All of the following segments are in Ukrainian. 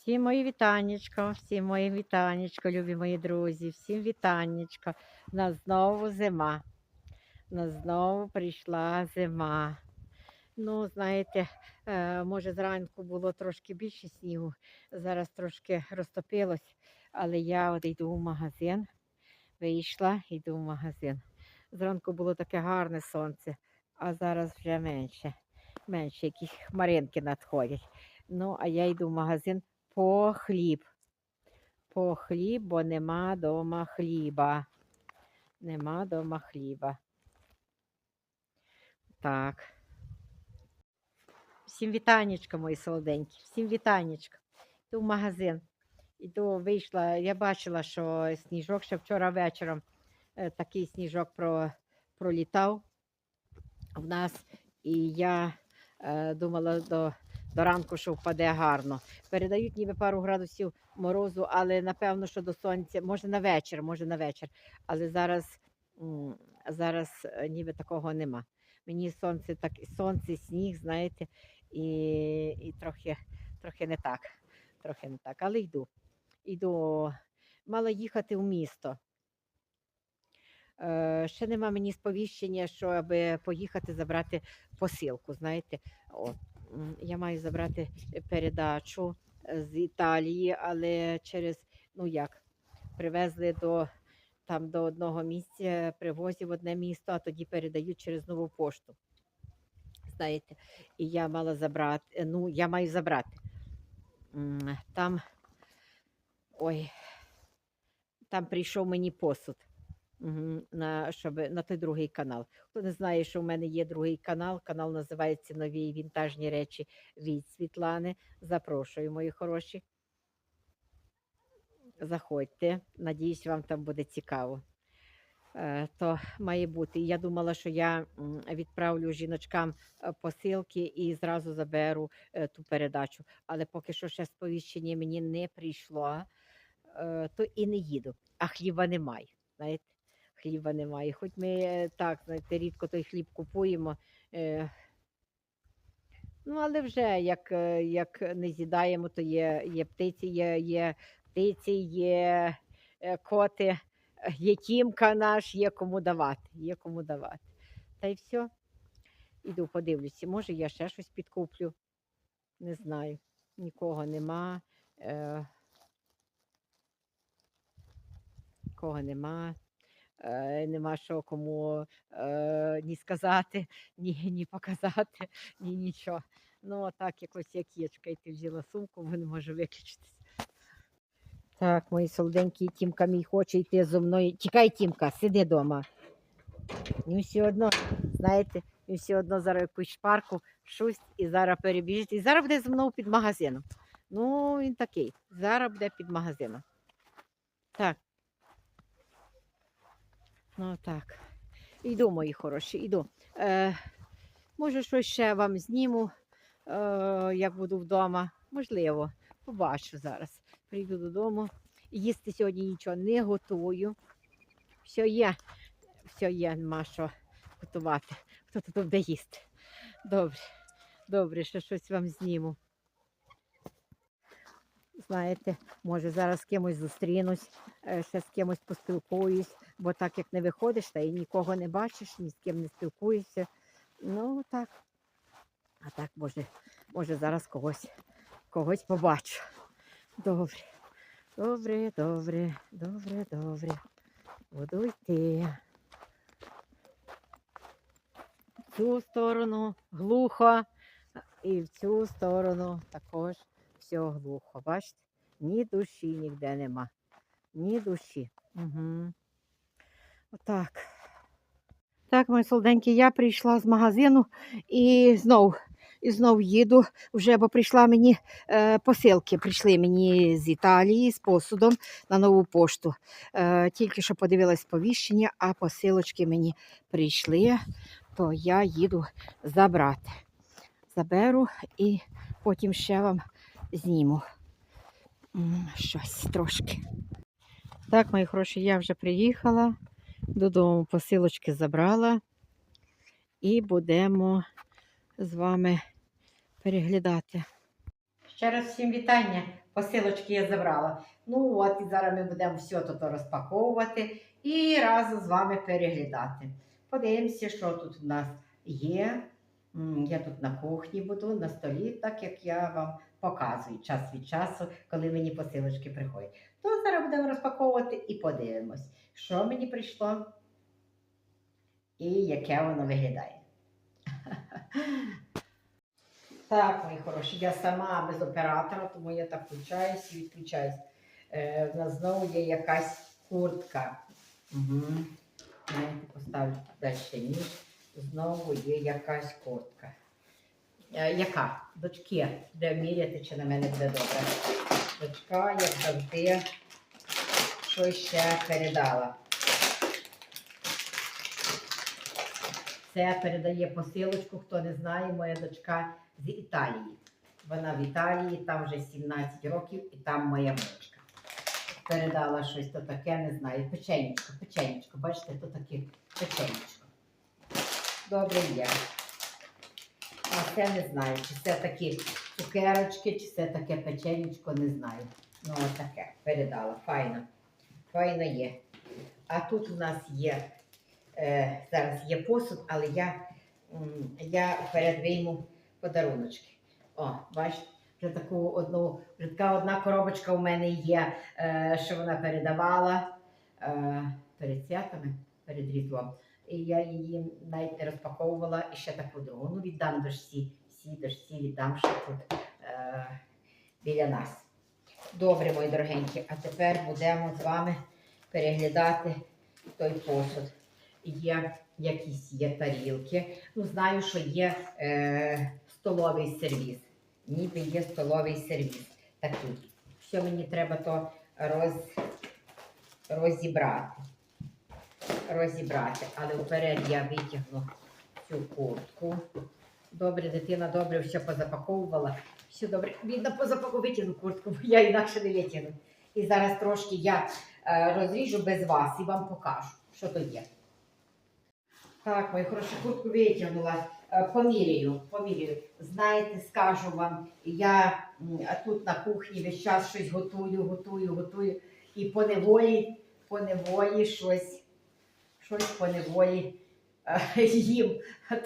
Всім мої вітаннячко, всім мої вітаннячко, любі мої друзі, всім вітаннячко. У нас знову зима. У нас знову прийшла зима. Ну, знаєте, е, може зранку було трошки більше снігу, зараз трошки розтопилось, але я от йду в магазин, вийшла, йду в магазин. Зранку було таке гарне сонце, а зараз вже менше. Менше якісь хмаринки надходять. Ну, а я йду в магазин по хліб. По хліб, бо нема дома хліба. Нема дома хліба. Так. Всім вітанечка, мої солоденькі. Всім вітанечка. Йду в магазин. Іду, вийшла. Я бачила, що сніжок ще вчора вечором е, такий сніжок про, пролітав в нас. І я е, думала до, до ранку, що впаде гарно. Передають ніби пару градусів морозу, але напевно, що до сонця, може на вечір, може на вечір. Але зараз, зараз е, ніби такого нема. Мені сонце так, сонце, сніг, знаєте, і, і трохи, трохи не так. Трохи не так. Але йду. Йду. Мала їхати в місто. Е, ще нема мені сповіщення, щоб поїхати забрати посилку. Знаєте, О, м, я маю забрати передачу е, з Італії, але через, ну як, привезли до, там, до одного місця, привозів в одне місто, а тоді передають через нову пошту. Знаєте, і я мала забрати, ну, я маю забрати. Там, ой, там прийшов мені посуд. На, щоб, на той другий канал. Хто не знає, що в мене є другий канал, канал називається Нові вінтажні речі від Світлани. Запрошую, мої хороші. Заходьте. Надіюсь, вам там буде цікаво. Е, То має бути. Я думала, що я відправлю жіночкам е, посилки і зразу заберу е, ту передачу. Але поки що ще сповіщення мені не прийшло, то і не їду. А хліба немає. Знаєте, хліба немає. Хоч ми е, так, знаєте, рідко той хліб купуємо. е, Ну, але вже як, е, як не з'їдаємо, то є, є птиці, є, є птиці, є коти, є тімка наш, є кому давати. Є кому давати. Та й все. Іду подивлюся. Може, я ще щось підкуплю. Не знаю. Нікого нема. Е, Нікого нема. Е, нема що кому е, ні сказати, ні, ні показати, ні нічого. Ну, так якось як є. Чекайте, взяла сумку, бо не можу виключитися. Так, мої солоденькі, Тімка мій хоче йти зо мною. Тікай, Тімка, сиди вдома. Він все одно, знаєте, він все одно зараз якусь шпарку, щось і зараз перебіжить. І зараз буде зі мною під магазином. Ну, він такий. Зараз буде під магазином. Так. Ну так. Іду, мої хороші, іду. Е, може, щось ще вам зніму, е, як буду вдома. Можливо, побачу зараз. Прийду додому. Їсти сьогодні нічого не готую. Все є, все є, нема що готувати. Хто тут буде їсти? Добре, добре, ще щось вам зніму. Знаєте, може зараз з кимось зустрінусь, е, ще з кимось поспілкуюсь, бо так як не виходиш, та і нікого не бачиш, ні з ким не спілкуєшся. Ну так. А так, може, може зараз когось, когось побачу. Добре. Добре, добре, добре, добре. Буду йти. В цю сторону глухо, і в цю сторону також все глухо. Бачите? Ні душі ніде нема. Ні душі. Угу. Отак. Так, мої солоденькі, я прийшла з магазину і знов, і знов їду. Вже бо прийшла мені е, посилки. Прийшли мені з Італії з посудом на нову пошту. Е, тільки що подивилась сповіщення, а посилочки мені прийшли, то я їду забрати. Заберу і потім ще вам зніму щось трошки. Так, мої хороші, я вже приїхала додому, посилочки забрала і будемо з вами переглядати. Ще раз всім вітання. Посилочки я забрала. Ну от і зараз ми будемо все тут розпаковувати і разом з вами переглядати. Подивимося, що тут в нас є. Я тут на кухні буду, на столі, так як я вам показую час від часу, коли мені посилочки приходять. То зараз будемо розпаковувати і подивимось, що мені прийшло і яке воно виглядає. Так, мої хороші, я сама без оператора, тому я так включаюсь і відключаюсь. Е, в нас знову є якась куртка. Угу. Поставлю далі ніж. Знову є якась куртка. Е, яка? Дочки, де міряти, чи на мене буде добре. Дочка, як завжди, щось ще передала. Це передає посилочку, хто не знає, моя дочка з Італії. Вона в Італії, там вже 17 років, і там моя внучка. Передала щось то таке, не знаю. Печенечко, печенечко. Бачите, то таке печенечко. Добре є. А це не знаю, чи це такі цукерочки, чи це таке печенечко, не знаю. Ну, таке передала. Файно. Файно є. А тут у нас є е, зараз є посуд, але я, я вперед вийму подаруночки. О, бачите, вже таку одну, вже така одна коробочка у мене є, е, що вона передавала е, перед святами, перед Різдвом. І я її навіть не розпаковувала і ще таку другу. Ну, віддам дошці, всі дошці віддам, що тут е, біля нас. Добре, мої дорогенькі, а тепер будемо з вами переглядати той посуд. Є якісь є тарілки. Ну, знаю, що є е, столовий сервіс. Ніби є столовий сервіс такий. Що мені треба то роз, розібрати. Розібрати. Але вперед я витягну цю куртку. Добре, дитина добре все позапаковувала. Все добре. Бідно позапаковувала, витягну куртку, бо я інакше не витягну. І зараз трошки я е, розріжу без вас і вам покажу, що то є. Так, мою хорошу куртку витягнула. Е, Поміряю, поміряю. Знаєте, скажу вам, я тут на кухні весь час щось готую, готую, готую. І по неволі, по неволі щось, щось по неволі е, їм.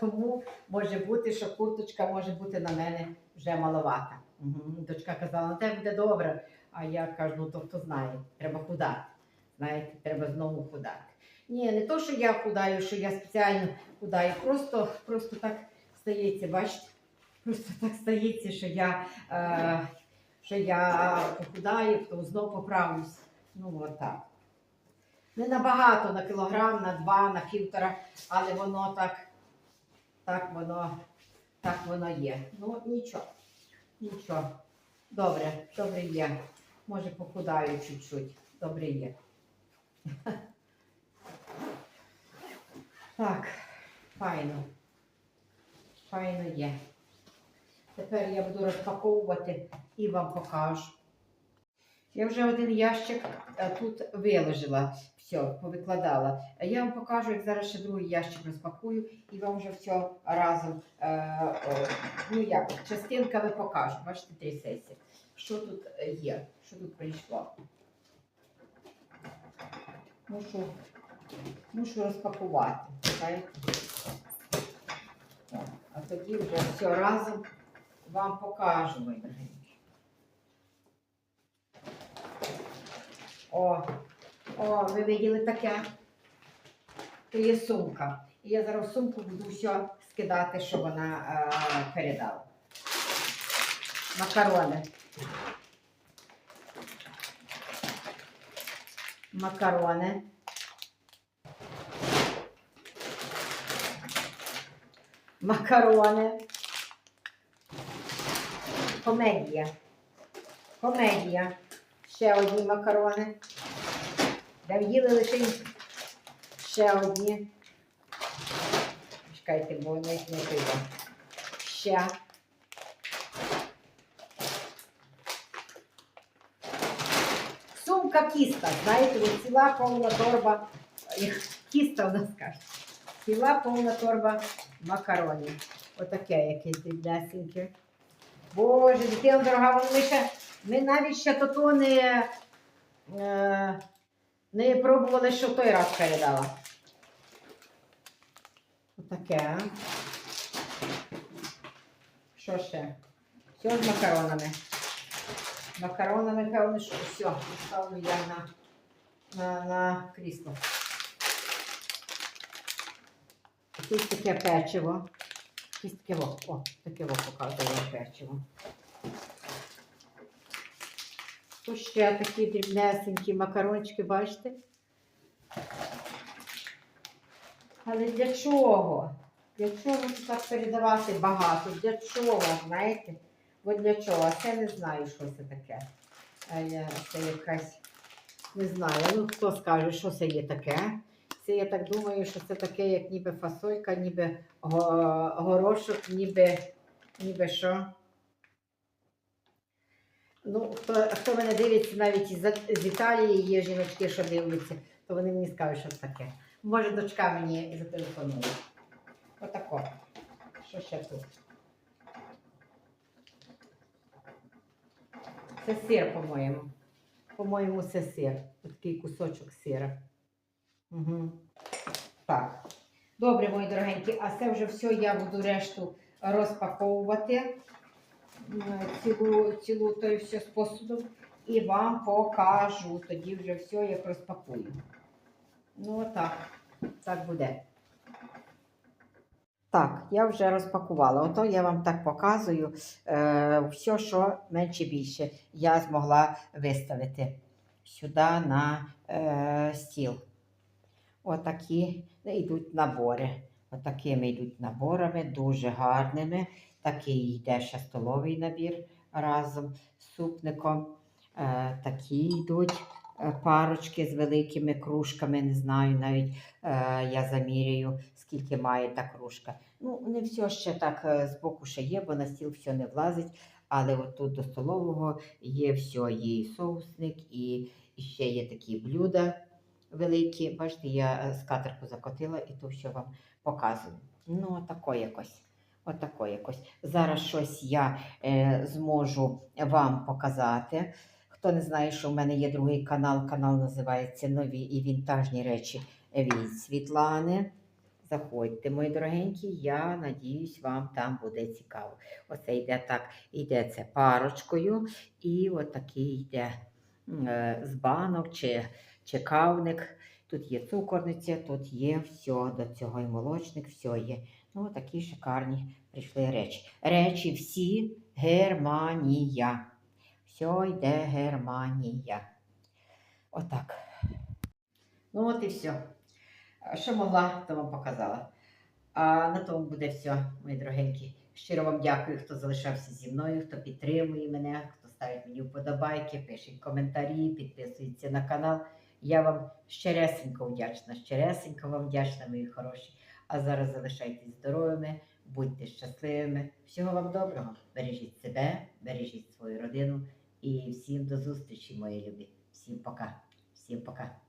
Тому може бути, що курточка може бути на мене вже маловата. Дочка казала, на тебе буде добре. А я кажу, ну то хто знає, треба худати. Знаєте, треба знову худати. Ні, не то, що я худаю, що я спеціально худаю. Просто, просто так стається, бачите? Просто так стається, що я, е, що я похудаю, то знов поправлюсь. Ну, отак. Не набагато на кілограм, на два, на півтора, але воно так, так воно, так воно є. Ну, нічого, нічого. Добре, добре є. Може, похудаю чуть-чуть. Добре є. Так, файно. Файно є. Тепер я буду розпаковувати і вам покажу. Я вже один ящик е, тут виложила, все, повикладала. Я вам покажу, як зараз ще другий ящик розпакую і вам вже все разом, е, ну як, частинками покажу. Бачите, три сесії. Що тут є, що тут прийшло. Мушу, мушу розпакувати. О, А тоді вже все разом вам покажу, мої дорогенькі. О, о, ви виділи таке? То є сумка. І я зараз сумку буду все скидати, що вона е, передала. Макарони. Макарони. Макарони. Комедія. Комедія. Ще одні макарони. Де в'їли лише ще одні. Чекайте, бо не пиво. Ще. Сумка кіста. Знаєте, от ціла повна торба. Кіста у нас кажуть. Ціла повна торба макаронів. Отаке якесь дрібнесеньке. Боже, дитина дорога, вон ми ще, ми навіть ще то, не, е, не пробували, що той раз передала. Отаке. Що ще? Все з макаронами. Макаронами, певно, що все. Ставлю я на, на, на крісло. Якесь таке печиво. Якесь таке. О, таке во показує печиво. Тут ще такі дрібнесенькі макарончики, бачите? Але для чого? Для чого так передавати багато? Для чого, знаєте? От для чого? А це не знаю, що це таке. А я- Це якась, не знаю, ну хто скаже, що це є таке. Це я так думаю, що це таке, як ніби фасолька, ніби горошок, ніби, ніби що. Ну, хто, хто мене дивиться навіть із, з Італії, є жіночки, що дивляться, то вони мені скажуть, що таке. Може, дочка мені зателефонує. Отако. Що ще тут? Це сир, по-моєму. По-моєму, це сир. Такий кусочок сира. Угу. Так. Добре, мої дорогенькі, а це вже все я буду решту розпаковувати. Цілу, цілу той все посуду. І вам покажу. Тоді вже все як розпакую. Ну, отак. Так буде. Так, я вже розпакувала. Ото я вам так показую е, все, що менше більше я змогла виставити сюди на е, стіл. Отакі йдуть набори. Отакими йдуть наборами, дуже гарними. Такий йде ще столовий набір разом з супником. Е, такі йдуть е, парочки з великими кружками. Не знаю, навіть е, я заміряю, скільки має та кружка. Ну, не все ще так е, збоку ще є, бо на стіл все не влазить. Але тут до столового є все, є і соусник, і, і ще є такі блюда великі. Бачите, я е, скатерку закотила і то все вам показую. Ну, отако якось. Отако якось. Зараз щось я е, зможу вам показати. Хто не знає, що в мене є другий канал, канал називається Нові і вінтажні речі від Світлани. Заходьте, мої дорогенькі, я надіюсь, вам там буде цікаво. Оце йде так, йде це парочкою, і отакий йде з банок чи, чи кавник. Тут є цукорниця, тут є все, до цього і молочник, все є. Ну, такі шикарні прийшли речі. Речі всі Германія. Все йде Германія. Отак. Ну, от і все. Що могла, то вам показала. А на тому буде все, мої дорогенькі. Щиро вам дякую, хто залишався зі мною, хто підтримує мене, хто ставить мені вподобайки, пишіть коментарі, підписуйтесь на канал. Я вам щиресенько вдячна, щиресенько вам вдячна, мої хороші. А зараз залишайтесь здоровими, будьте щасливими. Всього вам доброго. Бережіть себе, бережіть свою родину і всім до зустрічі, мої любі. Всім пока. Всім пока.